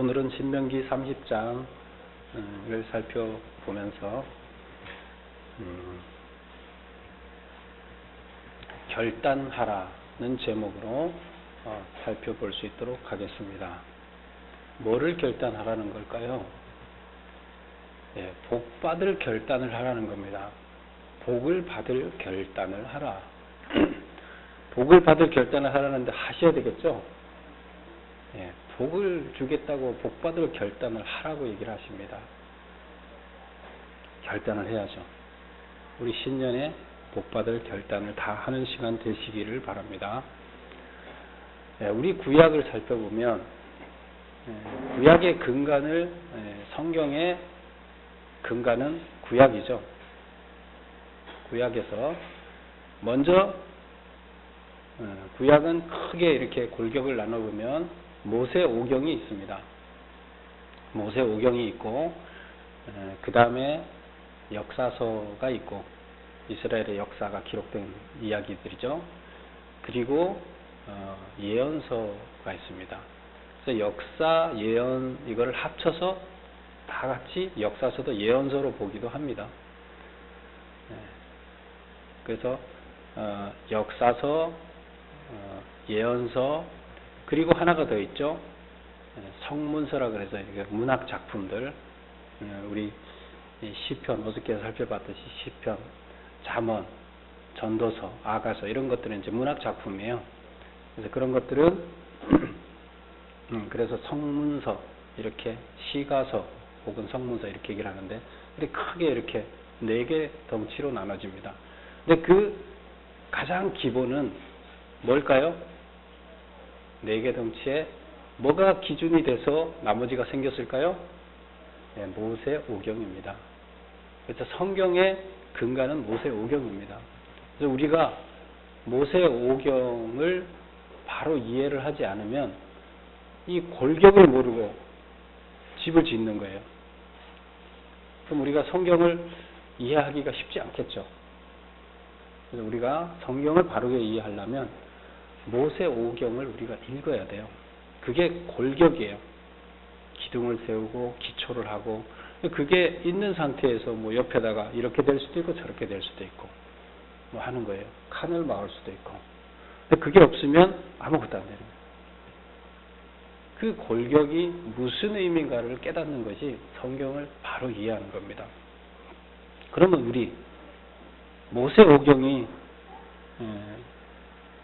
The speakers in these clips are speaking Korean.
오늘은 신명기 30장을 살펴보면서 음, 결단하라는 제목으로 어, 살펴볼 수 있도록 하겠습니다. 뭐를 결단하라는 걸까요? 예, 복 받을 결단을 하라는 겁니다. 복을 받을 결단을 하라. 복을 받을 결단을 하라는데 하셔야 되겠죠? 예, 복을 주겠다고 복 받을 결단을 하라고 얘기를 하십니다. 결단을 해야죠. 우리 신년에 복 받을 결단을 다 하는 시간 되시기를 바랍니다. 예, 우리 구약을 살펴보면 예, 구약의 근간을 예, 성경의 근간은 구약이죠. 구약에서 먼저 어, 구약은 크게 이렇게 골격을 나눠보면 모세 오경이 있습니다. 모세 오경이 있고 그 다음에 역사서가 있고 이스라엘의 역사가 기록된 이야기들이죠. 그리고 어, 예언서가 있습니다. 그래서 역사, 예언 이거를 합쳐서 다 같이 역사서도 예언서로 보기도 합니다. 네. 그래서 어, 역사서, 어, 예언서 그리고 하나가 더 있죠. 네, 성문서라 그래서 문학 작품들 네, 우리 시편 어저께 살펴봤듯이 시편, 잠언, 전도서, 아가서 이런 것들은 이제 문학 작품이에요. 그래서 그런 것들은 음, 그래서 성문서 이렇게 시가서 혹은 성문서 이렇게 얘기를 하는데 이렇게 크게 이렇게 네 개 덩치로 나눠집니다. 근데 그 가장 기본은 뭘까요? 네 개 덩치에 뭐가 기준이 돼서 나머지가 생겼을까요? 네, 모세 오경입니다. 그래서 성경의 근간은 모세 오경입니다. 그래서 우리가 모세 오경을 바로 이해를 하지 않으면 이 골격을 모르고 집을 짓는 거예요. 그럼 우리가 성경을 이해하기가 쉽지 않겠죠. 그래서 우리가 성경을 바르게 이해하려면 모세 오경을 우리가 읽어야 돼요. 그게 골격이에요. 기둥을 세우고 기초를 하고 그게 있는 상태에서 뭐 옆에다가 이렇게 될 수도 있고 저렇게 될 수도 있고 뭐 하는 거예요. 칸을 막을 수도 있고. 근데 그게 없으면 아무것도 안 되는 거예요. 그 골격이 무슨 의미인가를 깨닫는 것이 성경을 바로 이해하는 겁니다. 그러면 우리 모세 오경이 예,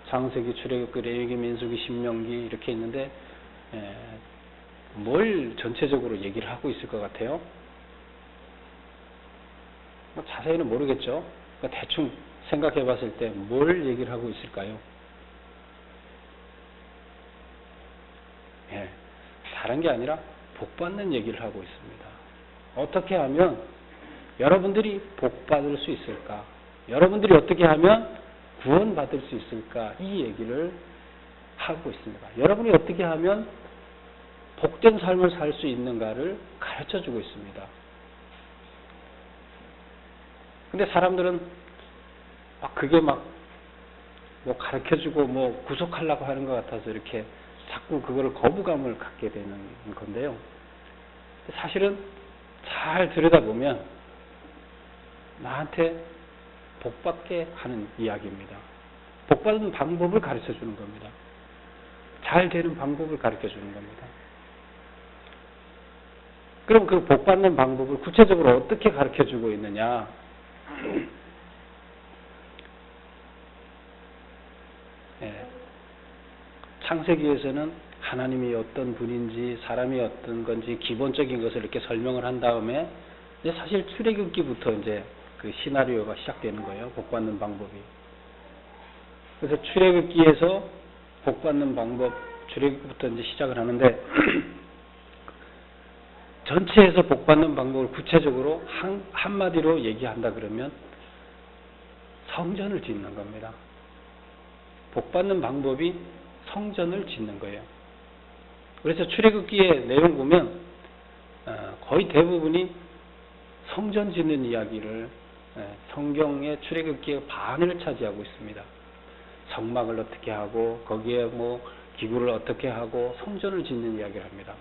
창세기, 출애굽기, 레위기, 민수기, 신명기 이렇게 있는데 예, 뭘 전체적으로 얘기를 하고 있을 것 같아요? 뭐 자세히는 모르겠죠. 그러니까 대충 생각해 봤을 때 뭘 얘기를 하고 있을까요? 예, 다른 게 아니라 복 받는 얘기를 하고 있습니다. 어떻게 하면 여러분들이 복 받을 수 있을까? 여러분들이 어떻게 하면 구원받을 수 있을까? 이 얘기를 하고 있습니다. 여러분이 어떻게 하면 복된 삶을 살 수 있는가를 가르쳐 주고 있습니다. 근데 사람들은 막 그게 막 뭐 가르쳐 주고 뭐 구속하려고 하는 것 같아서 이렇게 자꾸 그거를 거부감을 갖게 되는 건데요. 사실은 잘 들여다보면 나한테 복받게 하는 이야기입니다. 복받는 방법을 가르쳐 주는 겁니다. 잘 되는 방법을 가르쳐 주는 겁니다. 그럼 그 복받는 방법을 구체적으로 어떻게 가르쳐 주고 있느냐? 예. 창세기에서는 하나님이 어떤 분인지 사람이 어떤 건지 기본적인 것을 이렇게 설명을 한 다음에 사실 출애굽기부터 이제 그 시나리오가 시작되는 거예요. 복받는 방법이. 그래서 출애굽기에서 복받는 방법 출애굽부터 이제 시작을 하는데 전체에서 복받는 방법을 구체적으로 한, 한마디로 얘기한다 그러면 성전을 짓는 겁니다. 복받는 방법이 성전을 짓는 거예요. 그래서 출애굽기의 내용 보면 어, 거의 대부분이 성전 짓는 이야기를 성경의 출애굽기의 반을 차지하고 있습니다. 성막을 어떻게 하고 거기에 뭐 기구를 어떻게 하고 성전을 짓는 이야기를 합니다.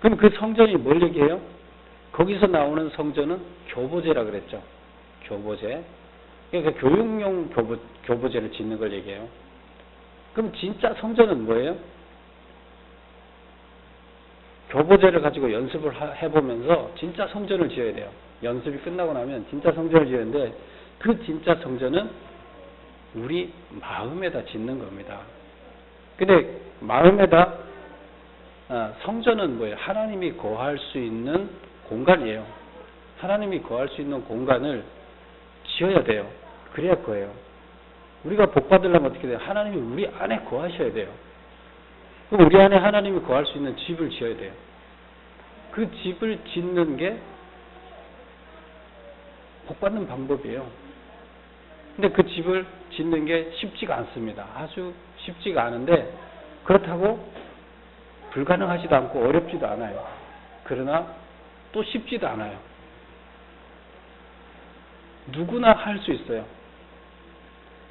그럼 그 성전이 뭘 얘기해요? 거기서 나오는 성전은 교보제라 그랬죠. 교보제. 그러니까 교육용 교보, 교보제를 짓는 걸 얘기해요. 그럼 진짜 성전은 뭐예요? 교보제를 가지고 연습을 하- 해보면서 진짜 성전을 지어야 돼요. 연습이 끝나고 나면 진짜 성전을 지었는데 그 진짜 성전은 우리 마음에다 짓는 겁니다. 근데 마음에다 아, 성전은 뭐예요? 하나님이 거할 수 있는 공간이에요. 하나님이 거할 수 있는 공간을 지어야 돼요. 그래야 거예요. 우리가 복 받으려면 어떻게 돼요? 하나님이 우리 안에 거하셔야 돼요. 그럼 우리 안에 하나님이 거할 수 있는 집을 지어야 돼요. 그 집을 짓는 게 복받는 방법이에요. 근데 그 집을 짓는 게 쉽지가 않습니다. 아주 쉽지가 않은데 그렇다고 불가능하지도 않고 어렵지도 않아요. 그러나 또 쉽지도 않아요. 누구나 할 수 있어요.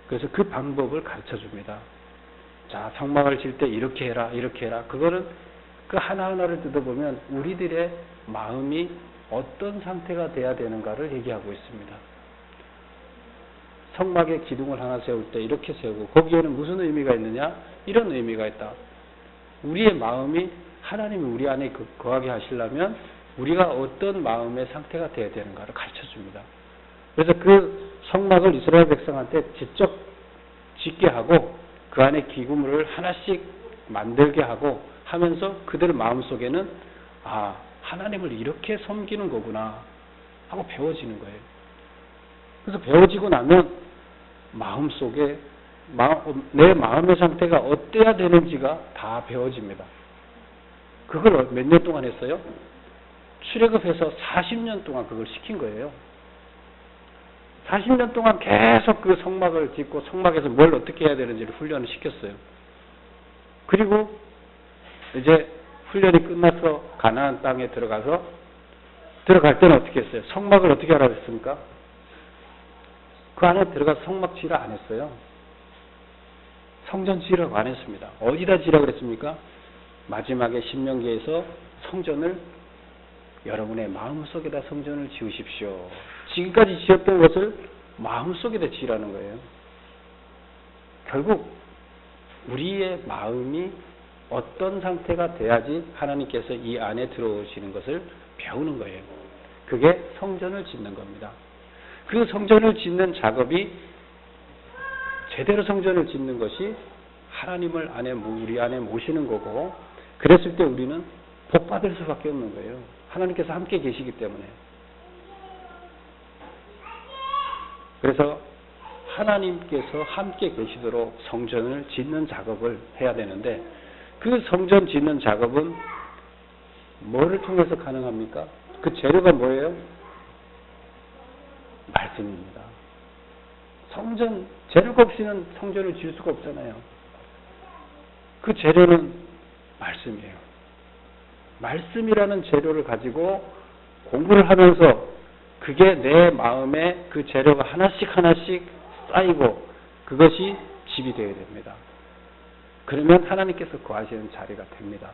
그래서 그 방법을 가르쳐 줍니다. 자, 성막을 질 때 이렇게 해라, 이렇게 해라. 그거는 그 하나하나를 뜯어보면 우리들의 마음이 어떤 상태가 돼야 되는가를 얘기하고 있습니다. 성막에 기둥을 하나 세울 때 이렇게 세우고 거기에는 무슨 의미가 있느냐? 이런 의미가 있다. 우리의 마음이 하나님이 우리 안에 그- 거하게 하시려면 우리가 어떤 마음의 상태가 되어야 되는가를 가르쳐 줍니다. 그래서 그 성막을 이스라엘 백성한테 직접 짓게 하고 그 안에 기구물을 하나씩 만들게 하고 하면서 그들 마음속에는 아 하나님을 이렇게 섬기는 거구나 하고 배워지는 거예요. 그래서 배워지고 나면 마음 속에 마음- 내 마음의 상태가 어때야 되는지가 다 배워집니다. 그걸 몇 년 동안 했어요? 출애굽해서 40년 동안 그걸 시킨 거예요. 40년 동안 계속 그 성막을 짓고 성막에서 뭘 어떻게 해야 되는지를 훈련을 시켰어요. 그리고 이제 훈련이 끝나서 가나안 땅에 들어가서 들어갈 때는 어떻게 했어요? 성막을 어떻게 하라고 했습니까? 그 안에 들어가서 성막 지라 안 했어요. 성전 지라고 안 했습니다. 어디다 지라 그랬습니까? 마지막에 신명기에서 성전을 여러분의 마음속에다 성전을 지으십시오. 지금까지 지었던 것을 마음속에다 지라는 거예요. 결국 우리의 마음이 어떤 상태가 돼야지 하나님께서 이 안에 들어오시는 것을 배우는 거예요. 그게 성전을 짓는 겁니다. 그 성전을 짓는 작업이 제대로 성전을 짓는 것이 하나님을 안에 우리 안에 모시는 거고 그랬을 때 우리는 복 받을 수밖에 없는 거예요. 하나님께서 함께 계시기 때문에. 그래서 하나님께서 함께 계시도록 성전을 짓는 작업을 해야 되는데 그 성전 짓는 작업은 뭐를 통해서 가능합니까? 그 재료가 뭐예요? 말씀입니다. 성전 재료가 없이는 성전을 지을 수가 없잖아요. 그 재료는 말씀이에요. 말씀이라는 재료를 가지고 공부를 하면서 그게 내 마음에 그 재료가 하나씩 하나씩 쌓이고 그것이 집이 되어야 됩니다. 그러면 하나님께서 거하시는 자리가 됩니다.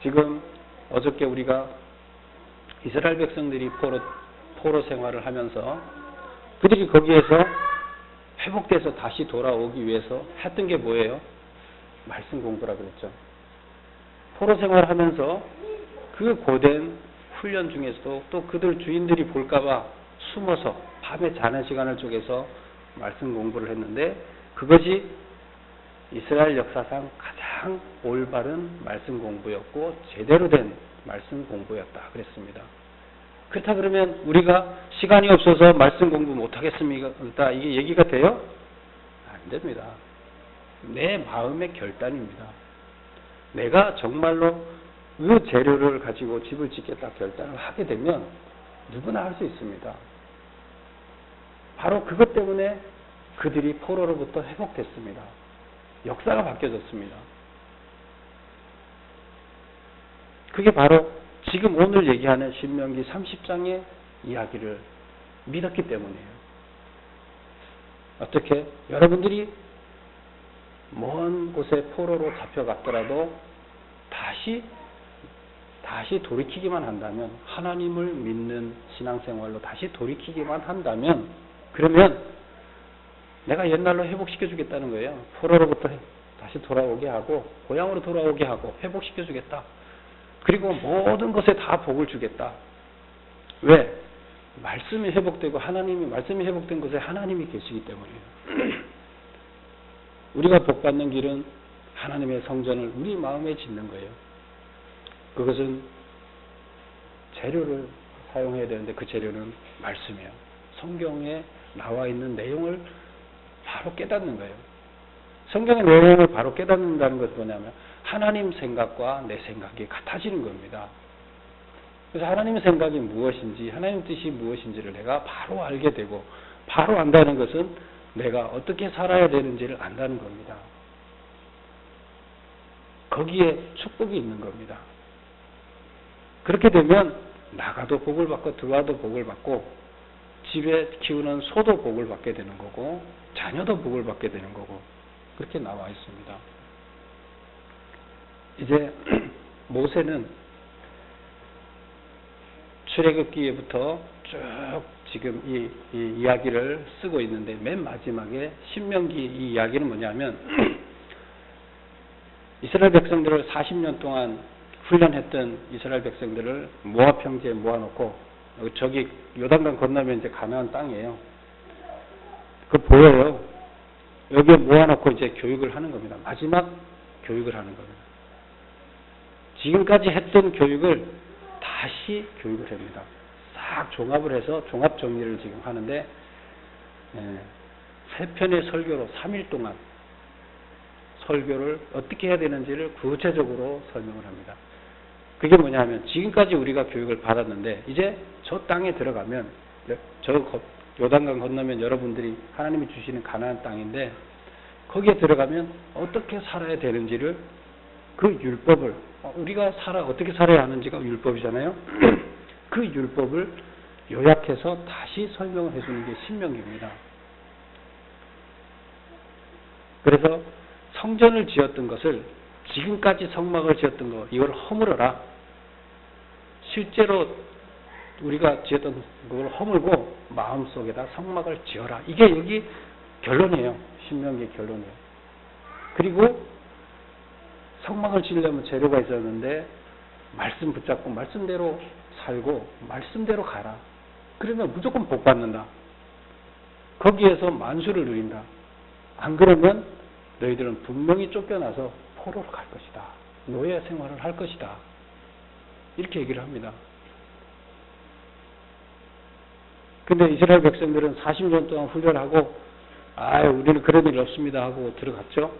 지금 어저께 우리가 이스라엘 백성들이 포로, 포로 생활을 하면서 그들이 거기에서 회복돼서 다시 돌아오기 위해서 했던 게 뭐예요? 말씀 공부라 그랬죠. 포로 생활하면서 그 고된 훈련 중에서도 또 그들 주인들이 볼까봐 숨어서 밤에 자는 시간을 쪼개서 말씀 공부를 했는데 그것이 이스라엘 역사상 가장 올바른 말씀 공부였고 제대로 된 말씀 공부였다 그랬습니다. 그렇다 그러면 우리가 시간이 없어서 말씀 공부 못 하겠습니까? 이게 얘기가 돼요? 안 됩니다. 내 마음의 결단입니다. 내가 정말로 그 재료를 가지고 집을 짓겠다 결단을 하게 되면 누구나 할 수 있습니다. 바로 그것 때문에 그들이 포로로부터 회복됐습니다. 역사가 바뀌어졌습니다. 그게 바로 지금 오늘 얘기하는 신명기 30장의 이야기를 믿었기 때문이에요. 어떻게? 여러분들이 먼 곳에 포로로 잡혀갔더라도 다시 다시 돌이키기만 한다면 하나님을 믿는 신앙생활로 다시 돌이키기만 한다면 그러면 내가 옛날로 회복시켜 주겠다는 거예요. 포로로부터 다시 돌아오게 하고 고향으로 돌아오게 하고 회복시켜 주겠다. 그리고 모든 것에 다 복을 주겠다. 왜? 말씀이 회복되고 하나님이 말씀이 회복된 곳에 하나님이 계시기 때문이에요. 우리가 복 받는 길은 하나님의 성전을 우리 마음에 짓는 거예요. 그것은 재료를 사용해야 되는데 그 재료는 말씀이에요. 성경에 나와 있는 내용을 바로 깨닫는 거예요. 성경의 내용을 바로 깨닫는다는 것은 뭐냐면 하나님 생각과 내 생각이 같아지는 겁니다. 그래서 하나님의 생각이 무엇인지 하나님 뜻이 무엇인지를 내가 바로 알게 되고 바로 안다는 것은 내가 어떻게 살아야 되는지를 안다는 겁니다. 거기에 축복이 있는 겁니다. 그렇게 되면 나가도 복을 받고 들어와도 복을 받고 집에 키우는 소도 복을 받게 되는 거고 자녀도 복을 받게 되는 거고 그렇게 나와 있습니다. 이제 모세는 출애굽기에부터 쭉 지금 이, 이 이야기를 쓰고 있는데 맨 마지막에 신명기 이 이야기는 뭐냐면 이스라엘 백성들을 40년 동안 훈련했던 이스라엘 백성들을 모압 평지에 모아놓고 저기 요단강 건너면 이제 가나안 땅이에요. 그 보여요. 여기에 모아놓고 이제 교육을 하는 겁니다. 마지막 교육을 하는 겁니다. 지금까지 했던 교육을 다시 교육을 합니다. 싹 종합을 해서 종합 정리를 지금 하는데 예, 세 편의 설교로 3일 동안 설교를 어떻게 해야 되는지를 구체적으로 설명을 합니다. 그게 뭐냐면 지금까지 우리가 교육을 받았는데 이제 저 땅에 들어가면 저 요단강 건너면 여러분들이 하나님이 주시는 가나안 땅인데 거기에 들어가면 어떻게 살아야 되는지를 그 율법을 우리가 살아 어떻게 살아야 하는지가 율법이잖아요. 그 율법을 요약해서 다시 설명을 해주는 게 신명기입니다. 그래서 성전을 지었던 것을 지금까지 성막을 지었던 거 이걸 허물어라. 실제로 우리가 지었던 그걸 허물고 마음속에다 성막을 지어라. 이게 여기 결론이에요. 신명기의 결론이에요. 그리고 성막을 지으려면 재료가 있었는데 말씀 붙잡고 말씀대로 살고 말씀대로 가라. 그러면 무조건 복 받는다. 거기에서 만수를 누린다. 안 그러면 너희들은 분명히 쫓겨나서 포로로 갈 것이다. 노예 생활을 할 것이다. 이렇게 얘기를 합니다. 근데 이스라엘 백성들은 40년 동안 훈련하고 아 우리는 그런 일 없습니다 하고 들어갔죠.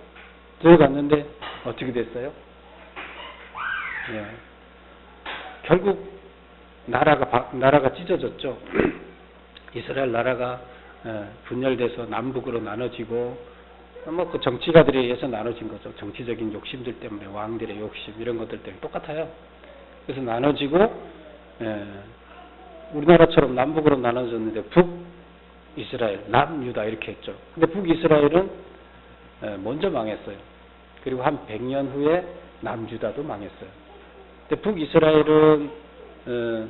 들어갔는데 어떻게 됐어요? 예. 결국 나라가 나라가 찢어졌죠. 이스라엘 나라가 예, 분열돼서 남북으로 나눠지고 뭐그 정치가들에 의해서 나눠진 거죠. 정치적인 욕심들 때문에 왕들의 욕심 이런 것들 때문에 똑같아요. 그래서 나눠지고 예, 우리나라처럼 남북으로 나눠졌는데 북 이스라엘, 남 유다 이렇게 했죠. 근데 북 이스라엘은 예, 먼저 망했어요. 그리고 한 100년 후에 남 유다도 망했어요. 근데 북 이스라엘은 어,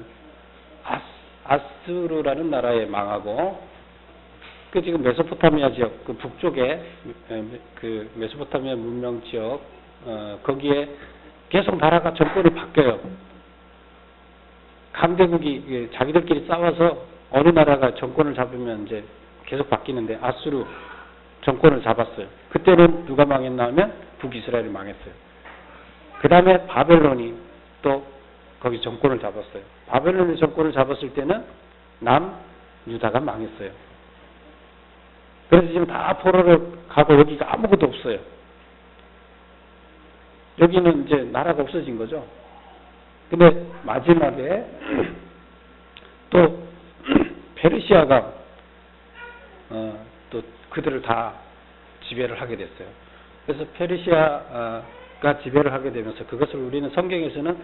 아스루라는 나라에 망하고 그 지금 메소포타미아 지역 그 북쪽에 그 메소포타미아 문명 지역 어, 거기에 계속 나라가 정권이 바뀌어요. 강대국이 자기들끼리 싸워서 어느 나라가 정권을 잡으면 이제 계속 바뀌는데 아수르 정권을 잡았어요. 그때는 누가 망했나 하면 북이스라엘이 망했어요. 그 다음에 바벨론이 또 거기 정권을 잡았어요. 바벨론이 정권을 잡았을 때는 남 유다가 망했어요. 그래서 지금 다 포로를 가고 여기가 아무것도 없어요. 여기는 이제 나라가 없어진 거죠. 근데 마지막에 또 페르시아가 어, 또 그들을 다 지배를 하게 됐어요. 그래서 페르시아가 지배를 하게 되면서 그것을 우리는 성경에서는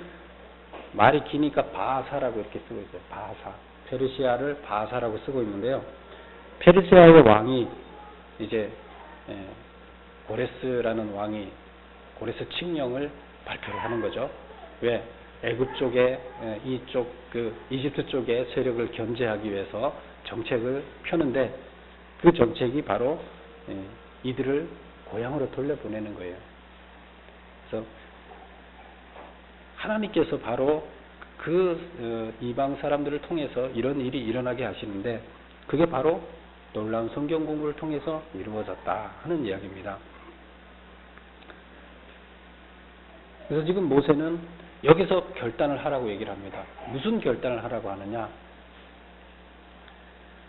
말이 기니까 바사라고 이렇게 쓰고 있어요. 바사. 페르시아를 바사라고 쓰고 있는데요. 페르시아의 왕이 이제 예, 고레스라는 왕이 고레스 칙령을 발표를 하는 거죠. 왜? 애굽 쪽에 에, 이쪽 그 이집트 쪽의 세력을 견제하기 위해서 정책을 펴는데 그 정책이 바로 에, 이들을 고향으로 돌려보내는 거예요. 그래서 하나님께서 바로 그 어, 이방 사람들을 통해서 이런 일이 일어나게 하시는데 그게 바로 놀라운 성경 공부를 통해서 이루어졌다 하는 이야기입니다. 그래서 지금 모세는 여기서 결단을 하라고 얘기를 합니다. 무슨 결단을 하라고 하느냐?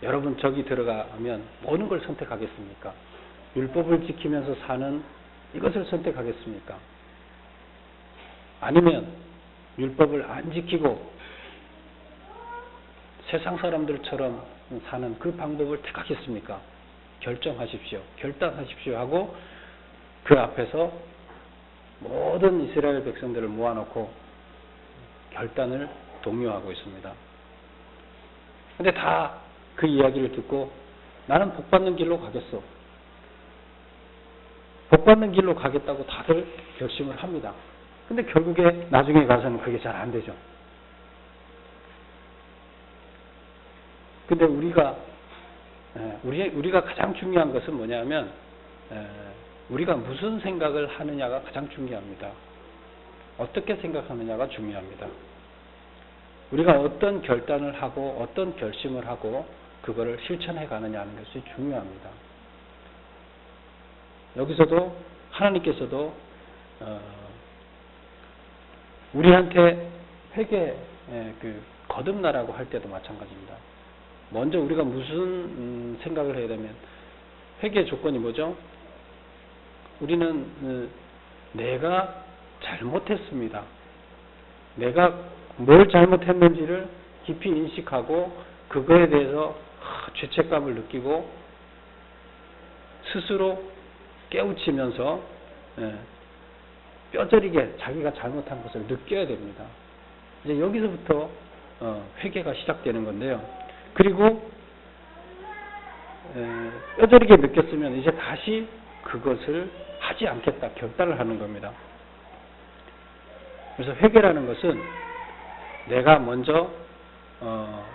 여러분 저기 들어가면 어느 걸 선택하겠습니까? 율법을 지키면서 사는 이것을 선택하겠습니까? 아니면 율법을 안 지키고 세상 사람들처럼 사는 그 방법을 택하겠습니까? 결정하십시오. 결단하십시오 하고 그 앞에서 모든 이스라엘 백성들을 모아놓고 결단을 독려하고 있습니다. 근데 다 그 이야기를 듣고 나는 복 받는 길로 가겠어. 복 받는 길로 가겠다고 다들 결심을 합니다. 근데 결국에 나중에 가서는 그게 잘 안 되죠. 근데 우리가 에, 우리 우리가 가장 중요한 것은 뭐냐면 에, 우리가 무슨 생각을 하느냐가 가장 중요합니다. 어떻게 생각하느냐가 중요합니다. 우리가 어떤 결단을 하고 어떤 결심을 하고 그거를 실천해 가느냐 하는 것이 중요합니다. 여기서도 하나님께서도 어, 우리한테 회개 그 거듭나라고 할 때도 마찬가지입니다. 먼저 우리가 무슨 음, 생각을 해야 되면 회개 조건이 뭐죠? 우리는 어, 내가 잘못했습니다. 내가 뭘 잘못했는지를 깊이 인식하고 그거에 대해서 죄책감을 느끼고 스스로 깨우치면서 예, 뼈저리게 자기가 잘못한 것을 느껴야 됩니다. 이제 여기서부터 어, 회개가 시작되는 건데요. 그리고 뼈저리게 느꼈으면 이제 다시 그것을 하지 않겠다 결단을 하는 겁니다. 그래서 회개라는 것은 내가 먼저 어,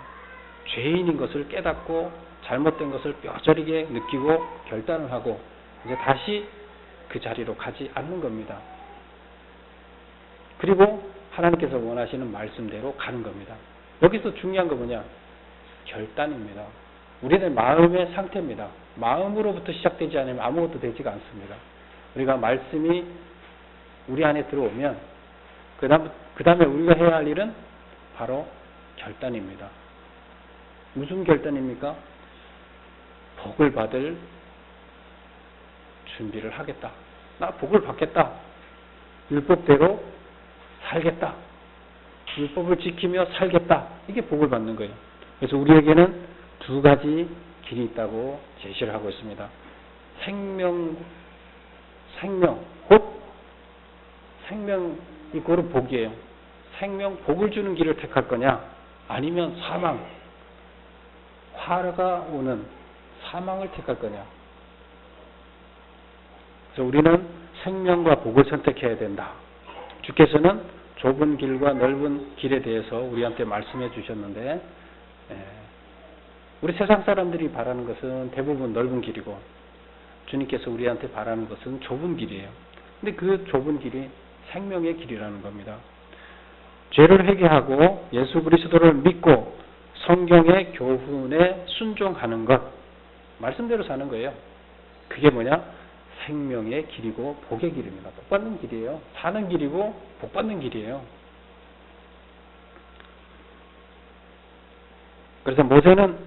죄인인 것을 깨닫고 잘못된 것을 뼈저리게 느끼고 결단을 하고 이제 다시 그 자리로 가지 않는 겁니다. 그리고 하나님께서 원하시는 말씀대로 가는 겁니다. 여기서 중요한 거 뭐냐? 결단입니다. 우리의 마음의 상태입니다. 마음으로부터 시작되지 않으면 아무것도 되지가 않습니다. 우리가 말씀이 우리 안에 들어오면 그 다음, 그 다음에 우리가 해야 할 일은 바로 결단입니다. 무슨 결단입니까? 복을 받을 준비를 하겠다. 나 복을 받겠다. 율법대로 살겠다. 율법을 지키며 살겠다. 이게 복을 받는 거예요. 그래서 우리에게는 두 가지 길이 있다고 제시를 하고 있습니다. 생명, 생명, 곧 생명 이고는 복이에요. 생명, 복을 주는 길을 택할 거냐? 아니면 사망, 화가 오는 사망을 택할 거냐? 그래서 우리는 생명과 복을 선택해야 된다. 주께서는 좁은 길과 넓은 길에 대해서 우리한테 말씀해 주셨는데 예, 우리 세상 사람들이 바라는 것은 대부분 넓은 길이고 주님께서 우리한테 바라는 것은 좁은 길이에요. 근데 그 좁은 길이 생명의 길이라는 겁니다. 죄를 회개하고 예수 그리스도를 믿고 성경의 교훈에 순종하는 것 말씀대로 사는 거예요. 그게 뭐냐? 생명의 길이고 복의 길입니다. 복 받는 길이에요. 사는 길이고 복 받는 길이에요. 그래서 모세는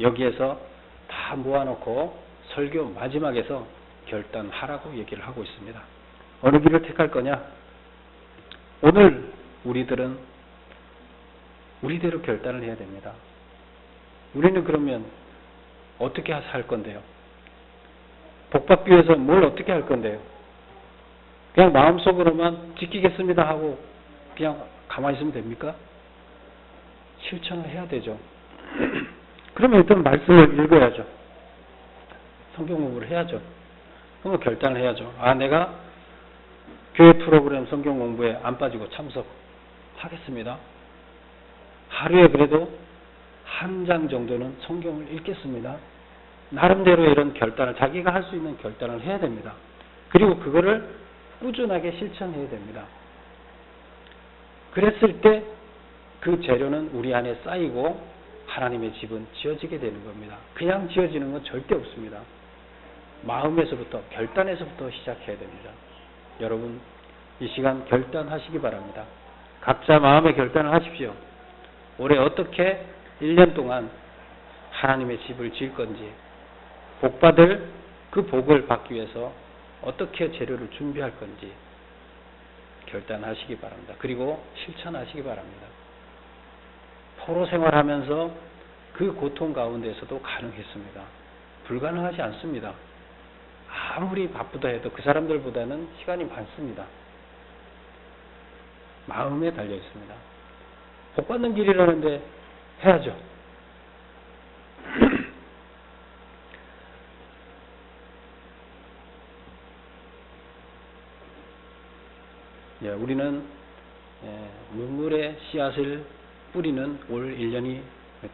여기에서 다 모아놓고 설교 마지막에서 결단하라고 얘기를 하고 있습니다. 어느 길을 택할 거냐? 오늘 우리들은 우리대로 결단을 해야 됩니다. 우리는 그러면 어떻게 살 건데요? 복 받기 위해서 뭘 어떻게 할 건데요? 그냥 마음속으로만 지키겠습니다 하고 그냥 가만히 있으면 됩니까? 실천을 해야 되죠. 그러면 일단 말씀을 읽어야죠. 성경 공부를 해야죠. 그러면 결단을 해야죠. 아, 내가 교회 프로그램 성경 공부에 안 빠지고 참석하겠습니다. 하루에 그래도 한 장 정도는 성경을 읽겠습니다. 나름대로 이런 결단을 자기가 할 수 있는 결단을 해야 됩니다. 그리고 그거를 꾸준하게 실천해야 됩니다. 그랬을 때 그 재료는 우리 안에 쌓이고 하나님의 집은 지어지게 되는 겁니다. 그냥 지어지는 건 절대 없습니다. 마음에서부터 결단에서부터 시작해야 됩니다. 여러분 이 시간 결단하시기 바랍니다. 각자 마음의 결단을 하십시오. 올해 어떻게 1년 동안 하나님의 집을 지을 건지 복받을 그 복을 받기 위해서 어떻게 재료를 준비할 건지 결단하시기 바랍니다. 그리고 실천하시기 바랍니다. 포로 생활하면서 그 고통 가운데에서도 가능했습니다. 불가능하지 않습니다. 아무리 바쁘다 해도 그 사람들보다는 시간이 많습니다. 마음에 달려 있습니다. 복 받는 길이라는데 해야죠. 예, 우리는 예, 눈물의 씨앗을 뿌리는 올 1년이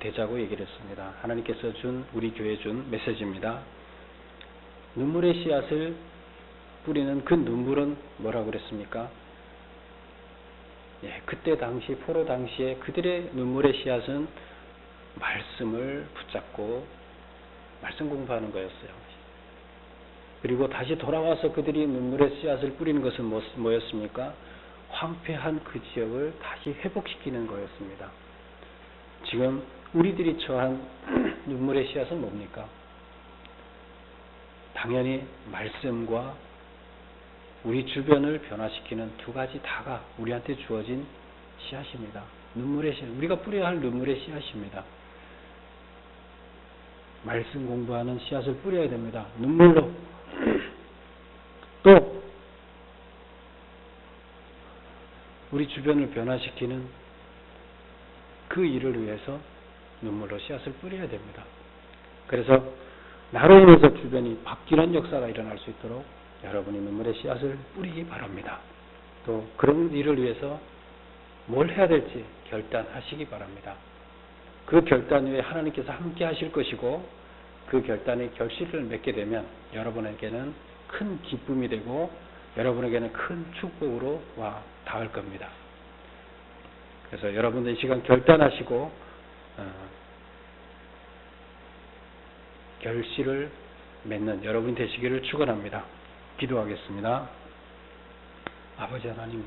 되자고 얘기를 했습니다. 하나님께서 준 우리 교회 준 메시지입니다. 눈물의 씨앗을 뿌리는 그 눈물은 뭐라고 그랬습니까? 예, 그때 당시 포로 당시에 그들의 눈물의 씨앗은 말씀을 붙잡고 말씀 공부하는 거였어요. 그리고 다시 돌아와서 그들이 눈물의 씨앗을 뿌리는 것은 뭐- 뭐였습니까? 황폐한 그 지역을 다시 회복시키는 거였습니다. 지금 우리들이 처한 눈물의 씨앗은 뭡니까? 당연히 말씀과 우리 주변을 변화시키는 두 가지 다가 우리한테 주어진 씨앗입니다. 눈물의 씨앗, 우리가 뿌려야 할 눈물의 씨앗입니다. 말씀 공부하는 씨앗을 뿌려야 됩니다. 눈물로. 또, 우리 주변을 변화시키는 그 일을 위해서 눈물로 씨앗을 뿌려야 됩니다. 그래서 나로 인해서 주변이 바뀌는 역사가 일어날 수 있도록 여러분이 눈물의 씨앗을 뿌리기 바랍니다. 또 그런 일을 위해서 뭘 해야 될지 결단하시기 바랍니다. 그 결단 위에 하나님께서 함께 하실 것이고 그 결단의 결실을 맺게 되면 여러분에게는 큰 기쁨이 되고 여러분에게는 큰 축복으로 와 닿을 겁니다. 그래서 여러분들 이 시간 결단하시고 어, 결실을 맺는 여러분 되시기를 축원합니다. 기도하겠습니다. 아버지 하나님